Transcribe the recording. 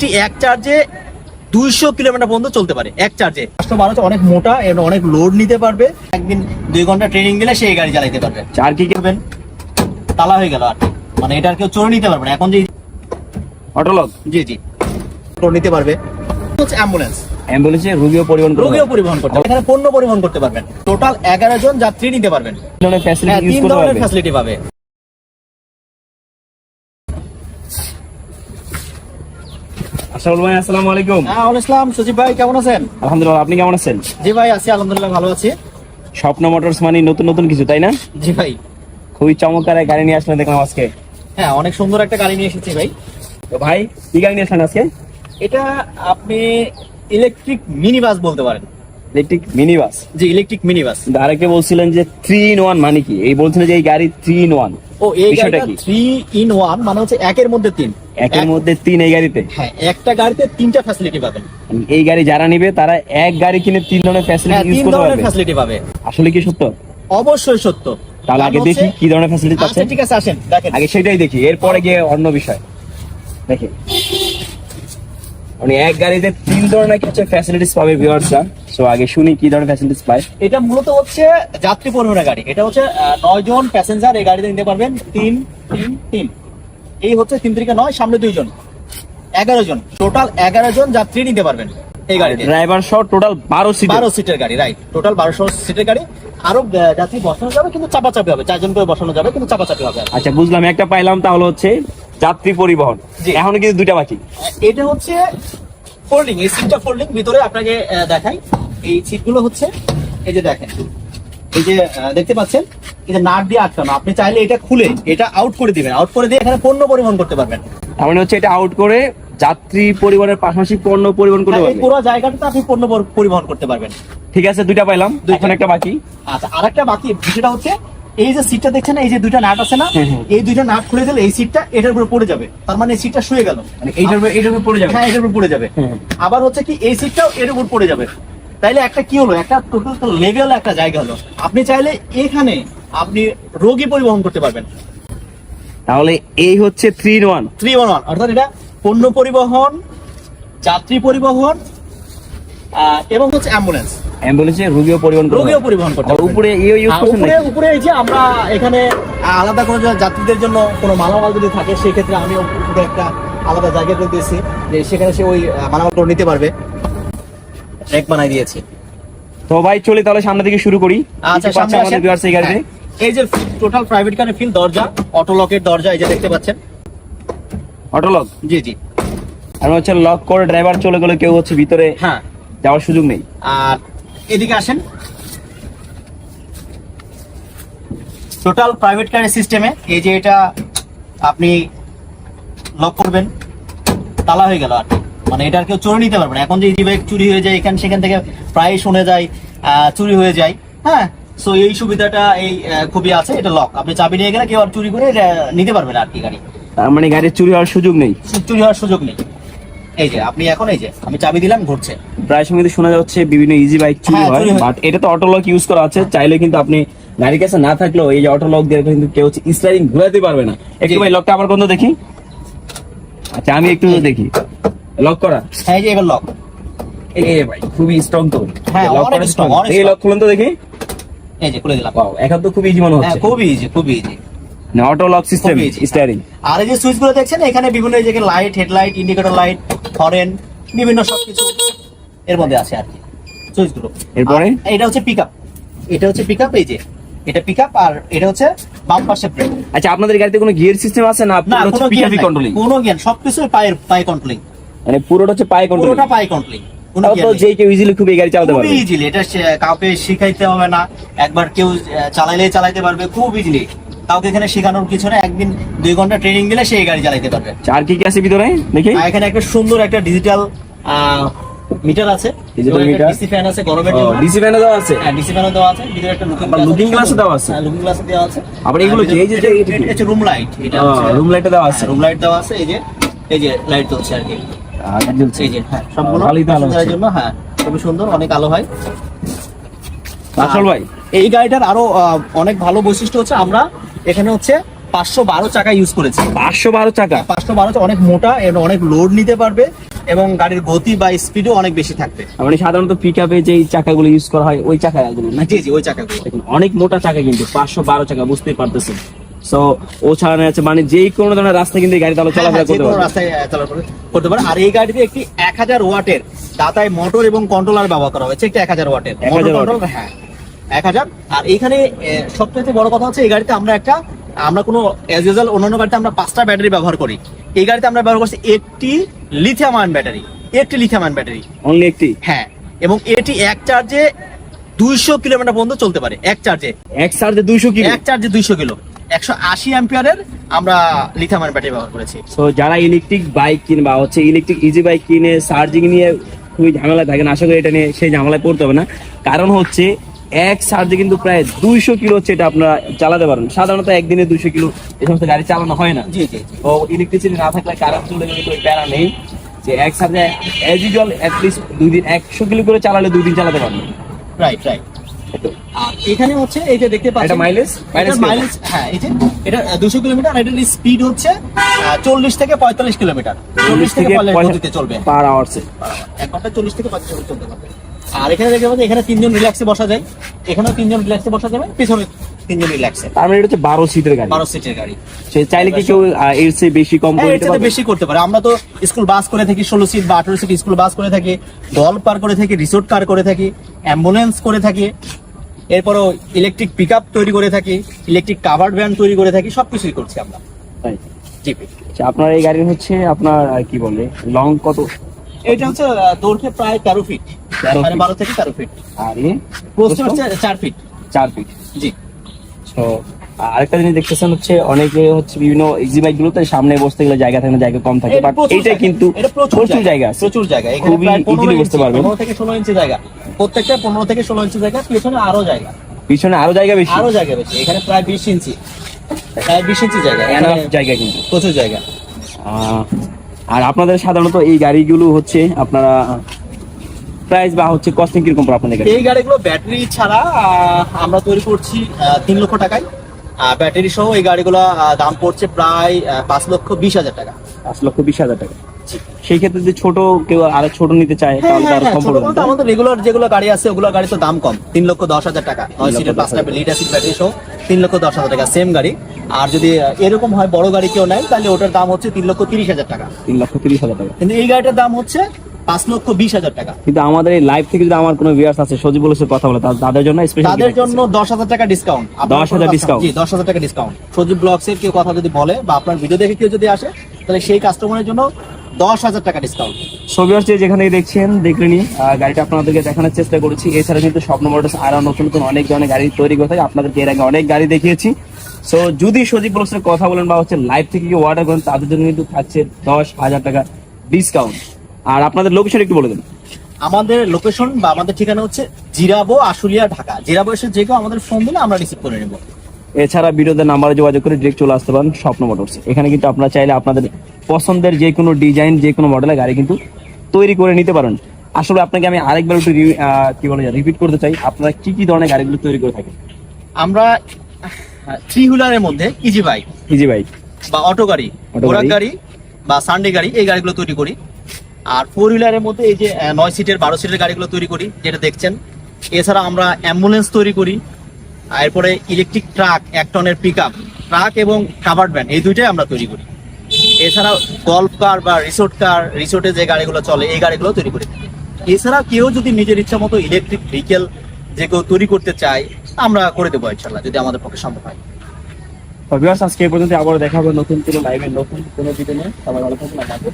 এটি এক চার্জে দুইশো কিলোমিটার পর্যন্ত চলতে পারে এক চার্জে। হচ্ছে অনেক মোটা এবং অনেক লোড নিতে পারবে। একদিন দুই ঘণ্টা ট্রেনিং দিলে সেই গাড়ি চালাইতে পারবে। চার কি করবেন? তালা হয়ে গেল আর মানে এটা আর কেউ চোর নিতে পারবে না। এখন যে অটোলগ জি জি। নিতে পারবে। অ্যাম্বুলেন্স অ্যাম্বুলেন্সে রুগীও পরিবহন রোগীও পরিবহন করতে। এখানে পণ্য পরিবহন করতে পারবেন। টোটাল এগারো জন যাত্রী নিতে পারবেন। ফ্যাসিলিটি পাবে। আশরাফুল ভাই আসসালামু আলাইকুম। হ্যাঁ ওয়ালাইকুম আসসালাম। সজীব ভাই কেমন আছেন? আলহামদুলিল্লাহ আপনি কেমন আছেন? জি ভাই আছি আলহামদুলিল্লাহ ভালো আছি। স্বপ্ন মোটরস মানে নতুন নতুন কিছু তাই না? জি ভাই। খুবই চমৎকার এক গাড়ি নিয়ে আসলেন দেখলাম আজকে। হ্যাঁ অনেক সুন্দর একটা গাড়ি নিয়ে এসেছি ভাই। তো ভাই কি গাড়ি নিয়ে আসলেন আজকে? এটা আপনি ইলেকট্রিক মিনি বাস বলতে পারেন। ইলেকট্রিক মিনি বাস যে ইলেকট্রিক মিনি বাস আরেকটা বলছিলেন যে থ্রি ইন ওয়ান মানে কি? এই বলছিলেন যে এই গাড়ি থ্রি ইন ওয়ান ও এই গাড়িটা কি? থ্রি ইন ওয়ান মানে হচ্ছে একের মধ্যে তিন। একের এক- মধ্যে তিন এই গাড়িতে? হ্যাঁ একটা গাড়িতে তিনটা ফ্যাসিলিটি পাবেন। এই গাড়ি যারা নিবে তারা এক গাড়ি কিনে তিন ধরনের ফ্যাসিলিটি ইউজ করতে পারবে। ফ্যাসিলিটি পাবে। আসলে কি সত্য? অবশ্যই সত্য। তাহলে আগে দেখি কি ধরনের ফ্যাসিলিটি আচ্ছা ঠিক আছে আসেন দেখেন। আগে সেটাই দেখি এরপরে গিয়ে অন্য বিষয়। দেখি। মানে এক গাড়িতে তিন ধরনের কিছু ফ্যাসিলিটিস পাবে ভিউয়ার্সরা সো আগে শুনি কি ধরনের ফ্যাসিলিটিস পায়। এটা মূলত হচ্ছে যাত্রী পরিবহনের গাড়ি। এটা হচ্ছে নয় জন প্যাসেঞ্জার এই গাড়িতে নিতে পারবেন। তিন তিন তিন। এই হচ্ছে তিন থেকে নয় সামনে দুইজন এগারো জন। টোটাল এগারো জন যাত্রী নিতে পারবেন এই গাড়িতে। ড্রাইভার সহ টোটাল বারো সিট বারো সিটের গাড়ি রাইট টোটাল বারোশো সিটের গাড়ি। আরও যাত্রী বসানো যাবে কিন্তু চাপাচাপি হবে। চারজন করে বসানো যাবে কিন্তু চাপাচাপি হবে। আচ্ছা বুঝলাম। একটা পাইলাম তাহলে হচ্ছে যাত্রী পরিবহন। এখনও কিন্তু দুইটা বাকি। এটা হচ্ছে ফোল্ডিং এই সিটটা ফোল্ডিং ভিতরে আপনাকে দেখাই। এই সিটগুলো হচ্ছে এই যে দেখেন এই যে দেখতে পাচ্ছেন? এই যে নাট দিয়ে আটকানো। আপনি চাইলে এটা খুলে এটা আউট করে দিবেন। আউট করে দিয়ে এখানে পণ্য পরিবহন করতে পারবেন। তার মানে হচ্ছে এটা আউট করে যাত্রী পরিবহনের পাশাপাশি পণ্য পরিবহন করতে হ্যাঁ, এই পারবে। পুরো জায়গাটাতে আপনি পণ্য পরিবহন করতে পারবেন। ঠিক আছে দুইটা পাইলাম। এখন একটা বাকি। আচ্ছা আরেকটা বাকি। বিষয়টা হচ্ছে এই যে সিটটা দেখছেন এই যে দুইটা নাট আছে না। এই দুইটা নাট খুলে দিলে এই সিটটা এটার উপরে পড়ে যাবে। তার মানে এই সিটটা শুয়ে গেল। মানে এইটার উপরে- এইটার উপরে পড়ে যাবে। হ্যাঁ এটার উপর পড়ে যাবে। আবার হচ্ছে কি এই সিটটাও এর উপর পড়ে যাবে। তাইলে একটা কি হলো? একটা টোটাল লেভেল একটা জায়গা হলো। আপনি চাইলে এখানে আপনি রোগী পরিবহন করতে পারবেন। তাহলে এই হচ্ছে three in one three one one অর্থাৎ এটা পণ্য পরিবহন যাত্রী পরিবহন এবং হচ্ছে অ্যাম্বুলেন্স অ্যাম্বুলেন্সে রুগীও পরিবহন রোগীও পরিবহন করতে উপরে ইউ ইউজ উপরে উপরে এই যে আমরা এখানে আলাদা করে যে যাত্রীদের জন্য কোনো মালামাল যদি থাকে সেই ক্ষেত্রে আমি উপরে একটা আলাদা জায়গা করে দিয়েছি যে সেখানে সে ওই মালামাল নিতে পারবে। র্যাক বানাই দিয়েছি। তো ভাই চলে তাহলে সামনে থেকে শুরু করি। আচ্ছা সামনে আমাদের viewers এই গাড়িতে। হ্যাঁ, এই যে টোটাল প্রাইভেট কারে ফিল দরজা অটো লকের দরজা এই যে দেখতে পাচ্ছেন। অটোলগ জি জি। আর হচ্ছে লক করে ড্রাইভার চলে গেলে কেউ হচ্ছে ভিতরে হ্যাঁ। যাওয়ার সুযোগ নেই। আর এদিকে আসেন। টোটাল প্রাইভেট কারের সিস্টেমে এই যে এটা আপনি লক করবেন তালা হয়ে গেল আর কি। মানে এটা আর কেউ চুরি নিতে পারবে না। এখন যে ইজি বাইক চুরি হয়ে যায় এখান সেখান থেকে প্রায় শুনে যায় চুরি হয়ে যায়। হ্যাঁ? সো এই সুবিধাটা এই খুবই আছে এটা লক আপনি চাবি নিয়ে গেলে কেউ আর চুরি করে নিতে পারবে না আর কি গাড়ি। মানে গাড়ির চুরি হওয়ার সুযোগ নেই। চুরি হওয়ার সুযোগ নেই। এই যে আপনি এখন এই যে আমি চাবি দিলাম ঘুরছে। প্রায় সময় কিন্তু শোনা যাচ্ছে বিভিন্ন ইজি বাইক চুরি হ্যাঁ, হয় বাট এটা তো অটো লক ইউজ করা আছে। চাইলে কিন্তু আপনি গাড়ির কাছে না থাকলেও এই যে অটো লক দিয়ে কিন্তু কেউ স্লাইডিং ঘুরাতে পারবে না। একটু ভাই লকটা আবার বন্ধ দেখি। আচ্ছা আমি একটু দেখি। লক করা? হ্যাঁ এই যে এবার লক এই ভাই খুবই স্ট্রং তো। হ্যাঁ, লক করা strong। এই লক খুলুন তো দেখি। এই যে খুলে দিলাম। এখন তো খুব ইজি মনে হ্যাঁ হচ্ছে। খুবই ইজি খুবই easy auto lock system steering আর এই যে সুইচগুলো দেখছেন এখানে বিভিন্ন এই জায়গায় light headlight indicator light horn বিভিন্ন সবকিছু এর মধ্যে আছে আর কি। সুইচগুলো এরপরে? এটা হচ্ছে পিকআপ এটা হচ্ছে পিকআপ এই যে। এটা পিকআপ আর এটা হচ্ছে বাম পাশে ব্রেক আচ্ছা আপনাদের গাড়িতে কোনো গিয়ার সিস্টেম আছে না? না আপনার হচ্ছে কোনো গিয়ার কন্ট্রোলিং কোনো জ্ঞান সবকিছু পায়ের পায়ে কন্ট্রোলিং মানে পুরোটা হচ্ছে পায়ে কন্ট্রোলিং পুরোটা পায়ে কন্ট্রোলিং নেই। যে কেউ ইজিলি খুব গাড়ি চালাতে পারবে। ইজিলি এটা কাউকে শিখাইতে হবে না। একবার কেউ আহ, চালাইলেই চালাইতে পারবে খুব ইজিলি কাউকে এখানে শেখানোর কিছু না একদিন দুই ঘণ্টা ট্রেনিং দিলে সেই গাড়ি চালাইতে পারবে। আর কি কি আছে ভিতরে? দেখি। এখানে একটা সুন্দর একটা ডিজিটাল মিটার আছে? ডিসি ফ্যান আছে গরমের জন্য। ডিসি দেওয়া আছে? হ্যাঁ ডিসি ফ্যানও দেওয়া আছে। ভিতরে একটা লুকিং দেওয়া আছে? লুকিং গ্লাস দেওয়া আছে। আবার এগুলো কি? এই যে- এটা রুম লাইট এটা room দেওয়া আছে? রুম লাইট দেওয়া আছে। এই যে এই যে লাইট জ্বলছে আর কি। আর এই যে হ্যাঁ সবগুলো। জন্য হ্যাঁ খুবই সুন্দর অনেক আলো হয়। আসল ভাই। এই গাড়িটার আরও অনেক ভালো বৈশিষ্ট্য হচ্ছে আমরা এখানে হচ্ছে পাঁচশো বারো চাকা ইউজ করেছি। পাঁচশো বারো চাকা? পাঁচশো বারো অনেক মোটা এবং অনেক লোড নিতে পারবে এবং গাড়ির গতি বা স্পিডও অনেক বেশি থাকবে। মানে সাধারণত পিক আপে যে চাকাগুলো ইউজ করা হয় ওই চাকাগুলো না জি জি ওই চাকাগুলো। অনেক মোটা চাকা কিন্তু পাঁচশো বারো চাকা বুঝতেই পারতেছেন। সো ও ছাড়ানো আছে মানে যেই কোনো ধরনের রাস্তা কিন্তু এই গাড়ি তাহলে হ্যাঁ, চলাফেরা হ্যাঁ, যে করতে কোনো রাস্তায় আহ, করতে পারে। আর এই গাড়িতে একটি এক হাজার ওয়াটের দাতায় মোটর এবং কন্ট্রোলার ব্যবহার করা হয়েছে একটি এক হাজার ওয়াটের। 1000 মোটর ওয়াট। হ্যাঁ এক হাজার। আর এখানে সবচেয়ে বড় কথা হচ্ছে এই গাড়িতে আমরা একটা আমরা কোনো অ্যাজ ইউজুয়াল অন্যান্য গাড়িতে আমরা পাঁচটা ব্যাটারি ব্যবহার করি। এই গাড়িতে আমরা ব্যবহার করছি একটি লিথিয়াম আয়ন ব্যাটারি একটি লিথিয়াম আয়ন ব্যাটারি অনলি একটি? হ্যাঁ এবং এটি এক চার্জে দুইশো কিলোমিটার পর্যন্ত চলতে পারে এক চার্জে এক চার্জে দুইশো কিলো? এক চার্জে দুইশো কিলো। একশো আশি অ্যাম্পিয়ারের আমরা আয়ন ব্যাটারি ব্যবহার করেছি। তো যারা ইলেকট্রিক বাইক কিনবা হচ্ছে ইলেকট্রিক ইজি বাইক কিনে চার্জিং নিয়ে খুবই ঝামেলায় থাকেন আশা করি এটা নিয়ে সেই ঝামেলায় পড়তে হবে না। কারণ হচ্ছে এক চার্জে কিন্তু প্রায় দুইশো কিলো হচ্ছে এটা আপনারা চালাতে পারেন। সাধারণত একদিনে দুইশো কিলো এই সমস্ত গাড়ি চালানো হয় না। জি জি তো ইলেকট্রিসিটি না থাকলে কারেন্ট চলে গেলে ওই প্যারা নেই। যে এক চার্জে অ্যাজ ইউজুয়াল অ্যাটলিস্ট দুই দিন একশো কিলো করে চালালে দুই দিন চালাতে পারবেন। রাইট রাইট আর এখানে হচ্ছে এই যে দেখতে পাচ্ছেন এটা Mileage? মাইলেজ হ্যাঁ এই যে এটা দুশো কিলোমিটার এটার স্পিড হচ্ছে চল্লিশ থেকে পঁয়তাল্লিশ কিলোমিটার। চল্লিশ থেকে পঁয়তাল্লিশ গতিতে চলবে। পার আওয়ার্সে এক ঘণ্টা চল্লিশ থেকে পঁয়তাল্লিশ গতিতে চলতে পারবে। আর এখানে দেখতে পাচ্ছেন এখানে তিনজন রিল্যাক্সে বসা যায়। এখানেও তিনজন রিল্যাক্সে বসা যাবে পিছনে তিনজন রিল্যাক্সে তার মানে এটা হচ্ছে বারো সিটের গাড়ি। বারো সিটের গাড়ি। সে চাইলে কি কেউ এর চেয়ে বেশি কম হ্যাঁ করে দিতে বেশি করতে পারে। আমরা তো স্কুল বাস করে থাকি ষোলো সিট বা আঠারো সিট স্কুল বাস করে থাকি ডল পার করে থাকি রিসোর্ট কার করে থাকি অ্যাম্বুলেন্স করে থাকি। এরপরও ইলেকট্রিক পিক তৈরি করে থাকি ইলেকট্রিক কাভার্ড ভ্যান তৈরি করে থাকি সবকিছুই করছি আমরা। তাই। আচ্ছা, আপনার এই গাড়ি হচ্ছে আপনার কি বলে লং কত? এটা হচ্ছে দৈর্ঘ্যে প্রায় তেরো ফিট 13 মানে বারো থেকে তেরো ফিট আর প্রস্থ? হচ্ছে চার ফিট চার ফিট জি। তো আরেকটা জিনিস দেখতেছেন হচ্ছে অনেকে হচ্ছে বিভিন্ন ইজি বাইক গুলোতে সামনে বসতে গেলে জায়গা থাকে না জায়গা কম থাকে বাট জায়গা। কিন্তু প্রচুর জায়গা প্রচুর জায়গা। খুবই বসতে পারবেন। থেকে ষোলো ইঞ্চি জায়গা। প্রত্যেকটা পনেরো থেকে ষোলো ইঞ্চি জায়গা পিছনে আরও জায়গা। পিছনে আরও জায়গা বেশি? আরও জায়গা বেশি এখানে প্রায় বিশ ইঞ্চি। প্রায় বিশ ইঞ্চি জায়গা জায়গা কিন্তু। প্রচুর জায়গা। আর আপনাদের সাধারণত এই গাড়িগুলো হচ্ছে আপনারা প্রাইস বা হচ্ছে কস্টিং কীরকম পড়ে আপনাদের এই গাড়িগুলো ব্যাটারি ছাড়া আমরা তৈরি করছি তিন লক্ষ টাকায়। আর ব্যাটারি সহ এই গাড়িগুলো দাম পড়ছে প্রায় পাঁচ লক্ষ বিশ হাজার টাকা। পাঁচ লক্ষ বিশ হাজার টাকা। সেই ক্ষেত্রে যদি ছোট কেউ আরও ছোট নিতে চায় হ্যাঁ তাহলে তার হ্যাঁ, কম পড়বে। আমাদের রেগুলার যেগুলো গাড়ি আছে ওগুলো গাড়ি তো দাম কম। তিন লক্ষ দশ হাজার টাকা। নয় সিটের দশ পাঁচটা লিটার সিট ব্যাটারি সহ তিন লক্ষ দশ হাজার টাকা সেম গাড়ি। আর যদি এরকম হয় বড় গাড়ি কেউ নেয় তাহলে ওটার দাম হচ্ছে তিন লক্ষ তিরিশ হাজার টাকা। তিন লক্ষ তিরিশ হাজার টাকা। কিন্তু এই গাড়িটার দাম হচ্ছে পাঁচ লক্ষ বিশ হাজার টাকা। কিন্তু আমাদের এই লাইভ থেকে যদি আমার কোনো ভিউয়ার্স আছে সজীব বলে কথা বলে তাদের জন্য স্পেশাল তাদের জন্য দশ হাজার টাকা ডিসকাউন্ট 10,000 discount? জি দশ হাজার টাকা ডিসকাউন্ট সজীব ব্লগস এর কেউ কথা যদি বলে বা আপনার ভিডিও দেখে কেউ যদি আসে তাহলে সেই কাস্টমারের জন্য দশ হাজার টাকা ডিসকাউন্ট ছবিয়ার যে যেখানে দেখছেন দেখলেনি গাড়িটা আপনাদেরকে দেখানোর চেষ্টা করেছি। এছাড়া কিন্তু স্বপ্ন মোটরস আরও নতুন নতুন অনেক ধরনের গাড়ি তৈরি করে থাকে আপনাদেরকে এর আগে অনেক গাড়ি দেখিয়েছি। সো যদি সজীব ব্লগসের কথা বলেন বা হচ্ছে লাইভ থেকে কেউ অর্ডার করেন তাদের জন্য কিন্তু থাকছে দশ হাজার টাকা ডিসকাউন্ট আর আপনাদের লোকেশন একটু বলে দেন। আমাদের লোকেশন বা আমাদের ঠিকানা হচ্ছে জিরাবো আশুলিয়া ঢাকা। জিরাবো এসে যে কেউ আমাদের ফোন দিলে আমরা রিসিভ করে নেব। এছাড়া ভিডিওতে নাম্বারে যোগাযোগ করে ডিরেক্ট চলে আসতে পারেন স্বপ্ন মোটরস। এখানে কিন্তু আপনারা চাইলে আপনাদের পছন্দের যে কোনো ডিজাইন যে কোনো মডেলের গাড়ি কিন্তু তৈরি করে নিতে পারেন। আসলে আপনাকে আমি আরেকবার একটু কি বলে রিপিট করতে চাই আপনারা কি কি ধরনের গাড়িগুলো তৈরি করে থাকেন? আমরা থ্রি হুইলারের মধ্যে ইজি বাইক ইজি বাইক বা অটো গাড়ি ঘোড়ার গাড়ি। বা সানডে গাড়ি এই গাড়িগুলো তৈরি করি। আর ফোর হুইলারের মধ্যে এই যে নয় সিটের বারো সিটের গাড়িগুলো তৈরি করি যেটা দেখছেন। এছাড়া আমরা অ্যাম্বুলেন্স তৈরি করি। এরপরে ইলেকট্রিক ট্রাক এক টনের পিক ট্রাক এবং কাভার্ড ভ্যান এই দুইটাই আমরা তৈরি করি। এছাড়া গল্ফ কার বা রিসোর্ট কার রিসোর্টে যে গাড়িগুলো চলে, এই গাড়িগুলো তৈরি করি। এছাড়া কেউ যদি নিজের ইচ্ছা মতো ইলেকট্রিক ভেহিকেল যে কেউ তৈরি করতে চায়, আমরা করে দেবো ইনশাল্লাহ যদি আমাদের পক্ষে সম্ভব হয়। আজকে পর্যন্ত আবার দেখা হবে নতুন কোনো লাইভে নতুন কোনো ভিডিও নিয়ে। সবাই ভালো।